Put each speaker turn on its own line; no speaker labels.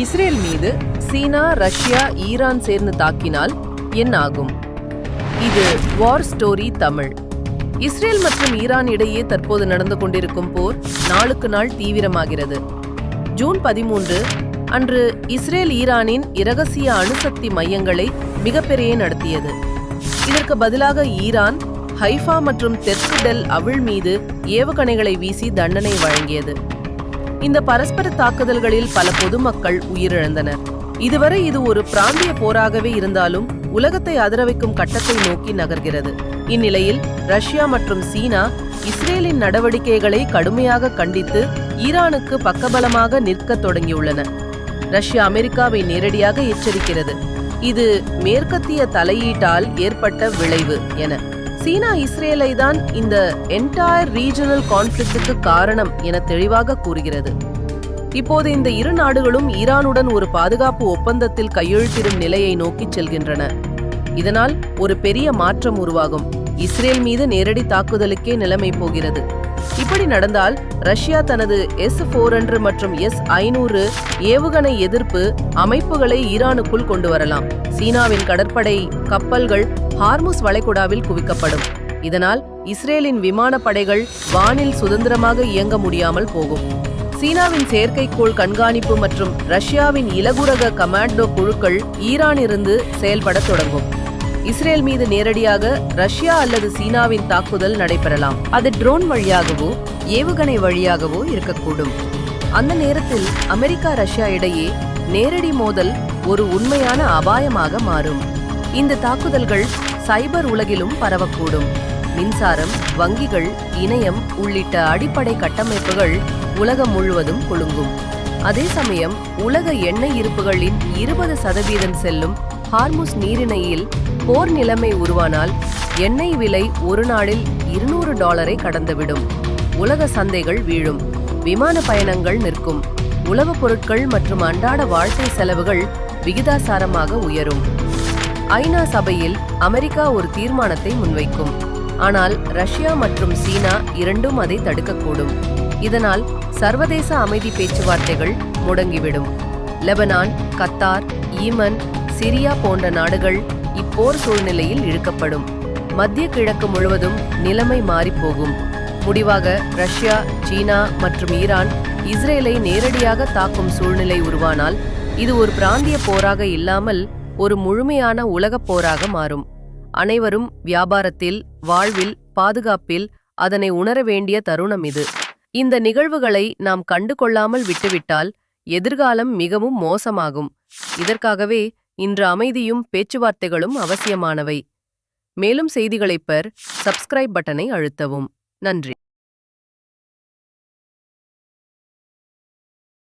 Israel மீது சீனா Russia Iran சேர்ந்து தாக்கினால் என்ன ஆகும்? இது வார் ஸ்டோரி தமிழ். இஸ்ரேல் மற்றும் ஈரான் இடையே தற்போது நடந்து கொண்டிருக்கும் போர் நாளுக்கு நாள் தீவிரமாகிறது. ஜூன் பதிமூன்று அன்று இஸ்ரேல் ஈரானின் இரகசிய அணுசக்தி மையங்களை மிகப்பெரிய நடத்தியது. இதற்கு பதிலாக ஈரான் ஹைஃபா மற்றும் தெற்கு டெல் அவிழ் மீது ஏவுகணைகளை வீசி தண்டனை வழங்கியது. இந்த பரஸ்பர தாக்குதல்களில் பல பொதுமக்கள் உயிரிழந்தனர். இதுவரை இது ஒரு பிராந்திய போராகவே இருந்தாலும் உலகத்தை அதிரவைக்கும் கட்டத்தை நோக்கி நகர்கிறது. இந்நிலையில் ரஷ்யா மற்றும் சீனா இஸ்ரேலின் நடவடிக்கைகளை கடுமையாக கண்டித்து ஈரானுக்கு பக்கபலமாக நிற்கத் தொடங்கியுள்ளன. ரஷ்யா அமெரிக்காவை நேரடியாக எச்சரிக்கிறது. இது மேற்கத்திய தலையீட்டால் ஏற்பட்ட விளைவு என. சீனா இஸ்ரேலை தான் இந்த என்டையர் ரீஜனல் கான்ஃபிளிக்டுக்கு காரணம் என தெளிவாக கூறுகிறது. இப்போது இந்த இரு நாடுகளும் ஈரானுடன் ஒரு பாதுகாப்பு ஒப்பந்தத்தில் கையெழுத்திடும் நிலையை நோக்கிச் செல்கின்றன. இதனால் ஒரு பெரிய மாற்றம் உருவாகும். இஸ்ரேல் மீது நேரடி தாக்குதலுக்கே நிலைமை போகிறது. இப்படி நடந்தால் ரஷ்யா தனது எஸ் போர் மற்றும் எஸ் ஐநூறு ஏவுகணை எதிர்ப்பு அமைப்புகளை ஈரானுக்குள் கொண்டு வரலாம் சீனாவின் கடற்படை கப்பல்கள் ஹார்முஸ் வளைகுடாவில் குவிக்கப்படும். இதனால் இஸ்ரேலின் விமானப்படைகள் வானில் சுதந்திரமாக இயங்க முடியாமல் போகும். சீனாவின் செயற்கைக்கோள் கண்காணிப்பு மற்றும் ரஷ்யாவின் இலகுரக கமாண்டோ குழுக்கள் ஈரானிருந்து செயல்பட தொடங்கும். இஸ்ரேல் மீது நேரடியாக ரஷ்யா அல்லது சீனாவின் தாக்குதல் நடைபெறலாம். அது ட்ரோன் வழியாகவோ ஏவுகணை வழியாகவோ இருக்கக்கூடும். அந்த நேரத்தில் அமெரிக்கா ரஷ்யா இடையே நேரடி மோதல் ஒரு உண்மையான அபாயமாக மாறும். இந்த தாக்குதல்கள் சைபர் உலகிலும் பரவக்கூடும். மின்சாரம் வங்கிகள் இணையம் உள்ளிட்ட அடிப்படை கட்டமைப்புகள் உலகம் முழுவதும் குலுங்கும். அதே சமயம் உலக எண்ணெய் இருப்புகளின் இருபது சதவீதம் செல்லும் ஹார்முஸ் நீரிணையில் போர் நிலைமை உருவானால் எண்ணெய் விலை ஒரு நாளில் இருநூறு டாலரை கடந்துவிடும். உலக சந்தைகள் வீழும். விமான பயணங்கள் நிற்கும். உணவுப் பொருட்கள் மற்றும் அன்றாட வாழ்க்கை செலவுகள் விகிதாசாரமாக உயரும். ஐநா சபையில் அமெரிக்கா ஒரு தீர்மானத்தை முன்வைக்கும். ஆனால் ரஷ்யா மற்றும் சீனா இரண்டும் அதை தடுக்கக்கூடும். இதனால் சர்வதேச அமைதி பேச்சுவார்த்தைகள் முடங்கிவிடும். லெபனான் கத்தார் ஈமன் சிரியா போன்ற நாடுகள் இப்போர் சூழ்நிலையில் இழுக்கப்படும். மத்திய கிழக்கு முழுவதும் நிலைமை மாறிப்போகும். முடிவாக ரஷ்யா சீனா மற்றும் ஈரான் இஸ்ரேலை நேரடியாக தாக்கும் சூழ்நிலை உருவானால் இது ஒரு பிராந்திய போராக இல்லாமல் ஒரு முழுமையான உலகப் போராக மாறும். அனைவரும் வியாபாரத்தில் வாழ்வில் பாதுகாப்பில் அதனை உணர வேண்டிய தருணம் இது. இந்த நிகழ்வுகளை நாம் கண்டு கொள்ளாமல் விட்டுவிட்டால் எதிர்காலம் மிகவும் மோசமாகும். இதற்காகவே இன்று அமைதியும் பேச்சுவார்த்தைகளும் அவசியமானவை. மேலும் செய்திகளைப் பெற சப்ஸ்கிரைப் பட்டனை அழுத்தவும். நன்றி.